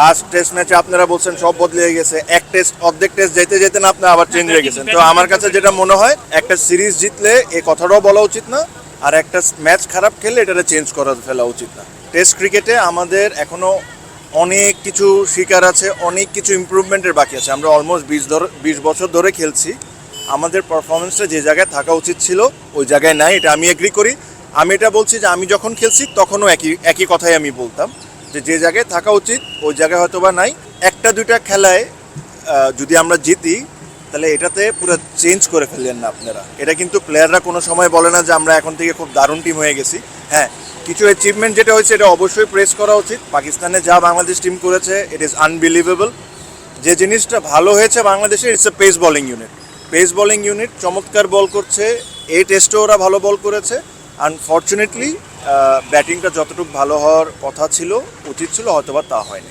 Last test ম্যাচে আপনারা বলছেন সব বদলে গেছে। এক টেস্ট অর্ধেক টেস্ট যেতে যেতে না আপনারা আবার চেঞ্জ হয়ে গেছেন। তো আমার কাছে যেটা মনে হয়, একটা সিরিজ জিতলে এই কথাটাও বলা উচিত না, আর একটা ম্যাচ খারাপ খেললে এটা চেঞ্জ করা ফেলা উচিত না। টেস্ট ক্রিকেটে আমাদের এখনও অনেক কিছু শিকার আছে, অনেক কিছু ইমপ্রুভমেন্টের বাকি আছে। আমরা অলমোস্ট বিশ ধর, বিশ বছর ধরে খেলছি। আমাদের পারফরমেন্সটা যে জায়গায় থাকা উচিত ছিল, ওই জায়গায় নাই, এটা আমি এগ্রি করি। আমি এটা বলছি যে আমি যখন খেলছি, তখনও একই একই কথাই আমি বলতাম। যে যে জায়গায় থাকা উচিত, ওই জায়গায় হয়তো বা নাই। একটা, দুইটা খেলায় যদি আমরা জিতি, তাহলে এটাতে পুরো চেঞ্জ করে ফেললেন না আপনারা। এটা কিন্তু প্লেয়াররা কোনো সময় বলে না যে, আমরা এখন থেকে খুব দারুণ টিম হয়ে গেছি। হ্যাঁ কিছু অ্যাচিভমেন্ট যেটা হয়েছে, এটা অবশ্যই প্রেস করা উচিত। পাকিস্তানে যা বাংলাদেশ টিম করেছে ইট ইজ আনবিলিভেবল যে জিনিসটা ভালো হয়েছে বাংলাদেশে it's a pace bowling unit pace bowling unit চমৎকার বল করছে, এই টেস্টে ওরা ভালো বল করেছে। আনফর্চুনেটলি ব্যাটিংটা যতটুকু ভালো হওয়ার কথা ছিল উচিত ছিল হয়তোবা তা হয়নি।